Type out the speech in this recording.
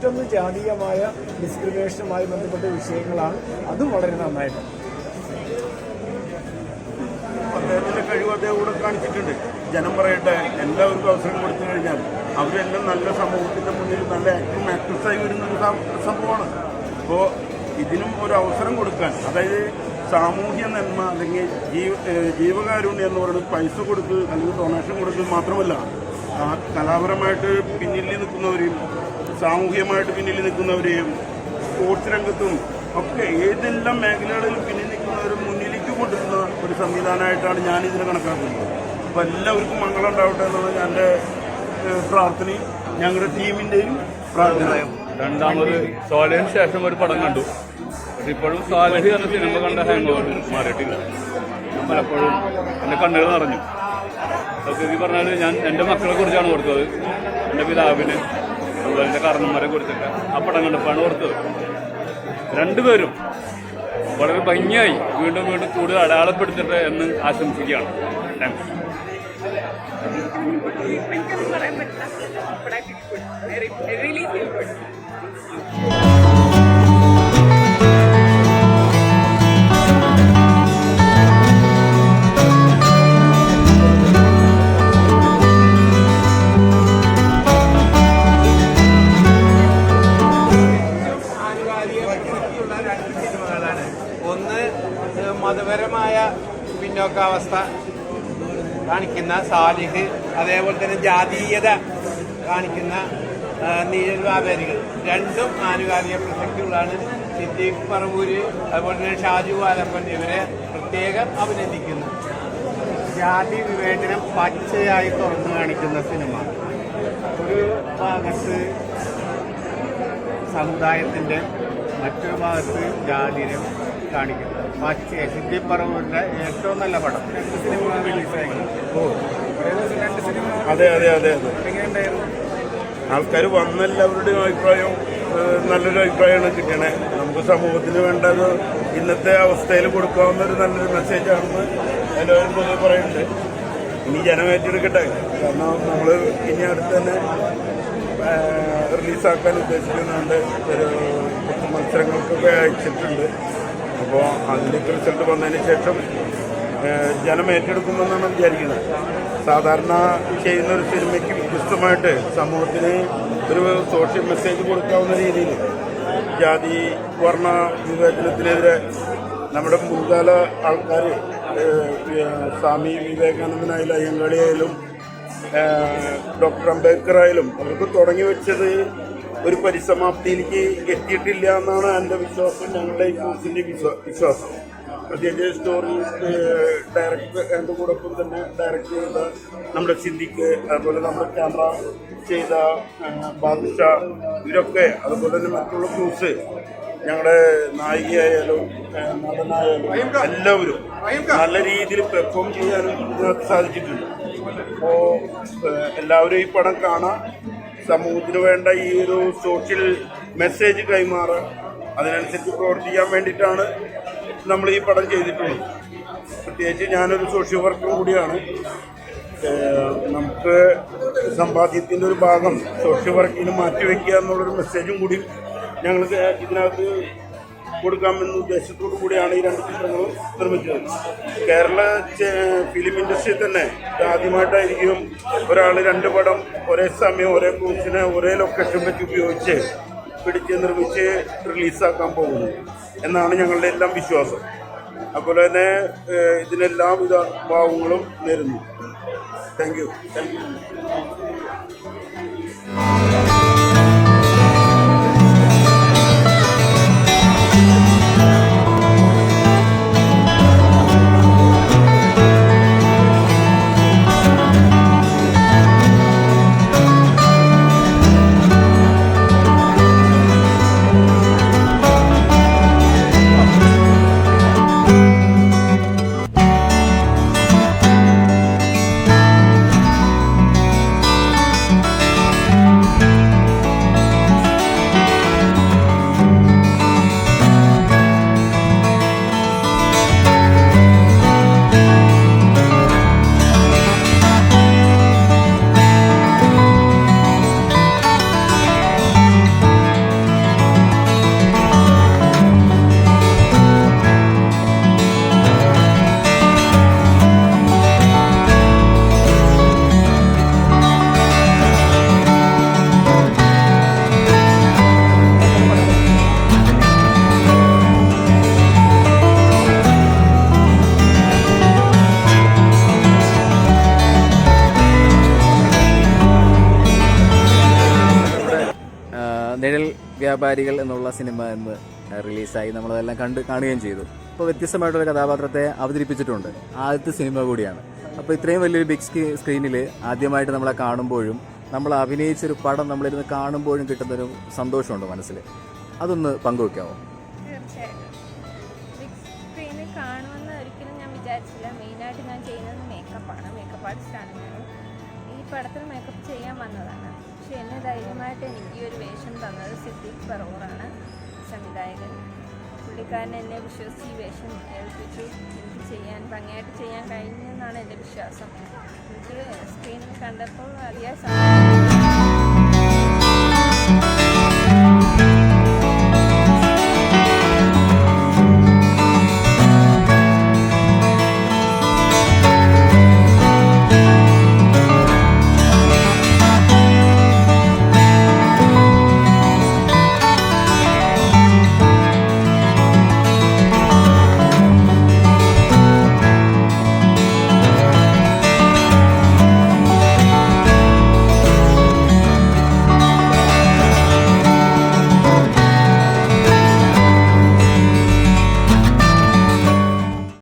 മറ്റൊന്ന് ജാതീയമായ ഡിസ്ക്രിമിനേഷനുമായി ബന്ധപ്പെട്ട വിഷയങ്ങളാണ്. അതും വളരെ നന്നായിട്ട്. അദ്ദേഹത്തിന്റെ കഴിവ് അദ്ദേഹം കൂടെ കാണിച്ചിട്ടുണ്ട്. ജനം പറയട്ടെ എല്ലാവർക്കും അവസരം കൊടുത്തു കഴിഞ്ഞാൽ അവരെല്ലാം നല്ല സമൂഹത്തിന്റെ മുന്നിൽ നല്ല ആക്ടും ആക്ട്രസായി വരുന്ന ഒരു സംഭവമാണ്. അപ്പോൾ ഇതിനും ഒരു അവസരം കൊടുക്കാൻ അതായത് സാമൂഹ്യ നന്മ അല്ലെങ്കിൽ ജീവ ജീവകാരുണ്യം എന്ന് പറയുന്നത് പൈസ കൊടുത്ത് അല്ലെങ്കിൽ ഡൊണേഷൻ കൊടുത്ത് മാത്രമല്ല കലാപരമായിട്ട് പിന്നിൽ നിൽക്കുന്നവരെയും സാമൂഹികമായിട്ട് പിന്നിൽ നിൽക്കുന്നവരെയും സ്പോർട്സ് രംഗത്തും ഒക്കെ ഏതെല്ലാം മേഖലകളിൽ പിന്നിൽ നിൽക്കുന്നവരും മുന്നിലേക്ക് കൊണ്ടുവരുന്ന ഒരു സംവിധാനമായിട്ടാണ് ഞാൻ ഇതിനെ കണക്കാക്കുന്നത്. അപ്പോൾ എല്ലാവർക്കും മംഗളം ഉണ്ടാവട്ടെ എന്നുള്ള എന്റെ പ്രാർത്ഥനയും ഞങ്ങളുടെ ടീമിന്റെയും പ്രാർത്ഥനയും. രണ്ടാമത് സോലന് ശേഷം ഒരു പടം കണ്ടു. ഇപ്പോഴും സാലഹി എന്ന സിനിമ കണ്ട ഹാങ് ഓവർ മാറിയിട്ടില്ല പലപ്പോഴും എന്റെ കണ്ണുകൾ നിറഞ്ഞു. സത്യത്തിൽ പറഞ്ഞാൽ ഞാൻ എന്റെ മക്കളെ കുറിച്ചാണ് കൊടുത്തത്. എന്റെ പിതാവിന് അതുപോലെ എന്റെ കാരണന്മാരെ കുറിച്ചൊക്കെ ആ പടം കണ്ടപ്പോഴാണ് ഓർത്തത് രണ്ടുപേരും വളരെ ഭംഗിയായി വീണ്ടും വീണ്ടും കൂടുതൽ അടയാളപ്പെടുത്തട്ടെ എന്ന് ആശംസിക്കുകയാണ്. താങ്ക്സ് പറയാൻ പറ്റില്ല. മതപരമായ പിന്നോക്കാവസ്ഥ കാണിക്കുന്ന സാലിഹ് അതേപോലെ തന്നെ ജാതീയത കാണിക്കുന്ന നീഴൽ വ്യാപാരികൾ രണ്ടും ആനുകാലിക പ്രസക്തികളാണ് സിദ്ദീഖ് പറവൂര് അതുപോലെ തന്നെ ഷാജു ആലപ്പൻ ഇവരെ പ്രത്യേകം അഭിനന്ദിക്കുന്നു. ജാതി വിവേചനം പച്ചയായി തുറന്നു കാണിക്കുന്ന സിനിമ. ഒരു ഭാഗത്ത് സമുദായത്തിന്റെ മറ്റൊരു ഭാഗത്ത് ജാതിരം കാണിക്കുന്നത് പച്ച സിദ്ധിപ്പറവിന്റെ ഏറ്റവും നല്ല പടം. സിനിമ ഓ. അതെ അതെ അതെ അതെ. ആൾക്കാർ വന്നെല്ലാവരുടെയും അഭിപ്രായം നല്ലൊരു അഭിപ്രായമാണ് കിട്ടണേ. നമുക്ക് സമൂഹത്തിന് വേണ്ടത് ഇന്നത്തെ അവസ്ഥയിൽ കൊടുക്കാവുന്ന ഒരു നല്ലൊരു മെസ്സേജാണെന്ന് എല്ലാവരും പൊതുവെ പറയുന്നുണ്ട്. ഇനി ജനം ഏറ്റെടുക്കട്ടെ. കാരണം നമ്മൾ ഇനി അടുത്ത് തന്നെ റിലീസാക്കാൻ ഉദ്ദേശിക്കുന്നുണ്ട്. ഒരു കുറച്ച് മത്സരങ്ങൾക്കൊക്കെ അയച്ചിട്ടുണ്ട്. അപ്പോൾ അതിന്റെയൊക്കെ റിസൾട്ട് വന്നതിന് ശേഷം ജനം ഏറ്റെടുക്കുമെന്നാണ് വിചാരിക്കുന്നത്. സാധാരണ ചെയ്യുന്ന ഒരു സിനിമയ്ക്ക് വ്യത്യസ്തമായിട്ട് സമൂഹത്തിന് ഒരു സോഷ്യൽ മെസ്സേജ് കൊടുക്കാവുന്ന രീതിയിൽ ജാതി വർണ വിവേചനത്തിനെതിരെ നമ്മുടെ മുൻകാല ആൾക്കാർ സ്വാമി വിവേകാനന്ദനായാലും അയ്യങ്കാളിയായാലും ഡോക്ടർ അംബേദ്കർ ആയാലും അവർക്ക് തുടങ്ങി വെച്ചത് ഒരു പരിസമാപ്തിയിലേക്ക് എത്തിയിട്ടില്ല എന്നാണ് എന്റെ വിശ്വാസം ഞങ്ങളുടെ ഈ കോഴ്സിന്റെ വിശ്വാസം. പ്രത്യേകിച്ച് സ്റ്റോറി ഡയറക്ടർ എന്റെ കൂടൊപ്പം തന്നെ ഡയറക്റ്റ് ചെയ്ത നമ്മുടെ സിദ്ദിഖ് അതുപോലെ നമ്മുടെ ക്യാമറ ചെയ്ത ബാദുഷ ഇവരൊക്കെ അതുപോലെ തന്നെ മറ്റുള്ള ക്രൂസ് ഞങ്ങളുടെ നായികയായാലും നടനായാലും എല്ലാവരും നല്ല രീതിയിൽ പെർഫോം ചെയ്യാനും സാധിച്ചിട്ടുണ്ട്. അപ്പോൾ എല്ലാവരും ഈ പടം കാണാം. സമൂഹത്തിന് വേണ്ട ഈ ഒരു സോഷ്യൽ മെസ്സേജ് കൈമാറുക അതിനനുസരിച്ച് പ്രവർത്തിക്കാൻ വേണ്ടിയിട്ടാണ് നമ്മൾ ഈ പടം ചെയ്തിട്ടുള്ളത്. പ്രത്യേകിച്ച് ഞാനൊരു സോഷ്യൽ വർക്കർ കൂടിയാണ്. നമുക്ക് സമ്പാദ്യത്തിന്റെ ഒരു ഭാഗം സോഷ്യൽ വർക്കിന് മാറ്റിവെക്കുക എന്നുള്ളൊരു മെസ്സേജും കൂടി ഞങ്ങൾക്ക് ഇതിനകത്ത് കൊടുക്കാമെന്ന ഉദ്ദേശത്തോടു കൂടിയാണ് ഈ രണ്ട് ചിത്രങ്ങളും നിർമ്മിച്ചത്. കേരള ഫിലിം ഇൻഡസ്ട്രിയിൽ തന്നെ ആദ്യമായിട്ടായിരിക്കും ഒരാൾ രണ്ട് പടം ഒരേ സമയം ഒരേ കോഴ്സിനെ ഒരേ ലൊക്കേഷൻ വെച്ച് ഉപയോഗിച്ച് പിടിച്ച് നിർമ്മിച്ച് റിലീസാക്കാൻ പോകുന്നത് എന്നാണ് ഞങ്ങളുടെ എല്ലാം വിശ്വാസം. അതുപോലെ തന്നെ ഇതിനെല്ലാവിധ ഭാവങ്ങളും നേരുന്നു. താങ്ക് യു താങ്ക് യു വ്യാപാരികൾ എന്നുള്ള സിനിമ എന്ന് റിലീസായി. നമ്മളതെല്ലാം കണ്ട് കാണുകയും ചെയ്തു. അപ്പോൾ വ്യത്യസ്തമായിട്ടൊരു കഥാപാത്രത്തെ അവതരിപ്പിച്ചിട്ടുണ്ട്. ആദ്യത്തെ സിനിമ കൂടിയാണ്. അപ്പോൾ ഇത്രയും വലിയൊരു ബിഗ് സ്ക്രീനിൽ ആദ്യമായിട്ട് നമ്മളെ കാണുമ്പോഴും നമ്മൾ അഭിനയിച്ചൊരു പടം നമ്മളിരുന്ന് കാണുമ്പോഴും കിട്ടുന്നൊരു സന്തോഷമുണ്ട് മനസ്സിൽ അതൊന്ന് പങ്കുവെക്കാമോ ഞാൻ വിചാരിച്ചില്ല. ഞാൻ മേക്കപ്പ് ഈ പടത്തിൽ മേക്കപ്പ് ചെയ്യാൻ വന്നതാണ്. പക്ഷെ എന്നെ ധൈര്യമായിട്ട് എനിക്ക് ഈ ഒരു വേഷം തന്നത് പറവൂറാണ് സംവിധായകൻ. പുള്ളിക്കാരൻ എന്നെ വിശ്വസിച്ച് ഈ വേഷം ഏൽപ്പിച്ചു. എനിക്ക് ചെയ്യാൻ ഭംഗിയായിട്ട് ചെയ്യാൻ കഴിഞ്ഞെന്നാണ് എന്റെ വിശ്വാസം. എനിക്ക് സ്ക്രീനിൽ കണ്ടപ്പോൾ അറിയാൻ സന്തോഷം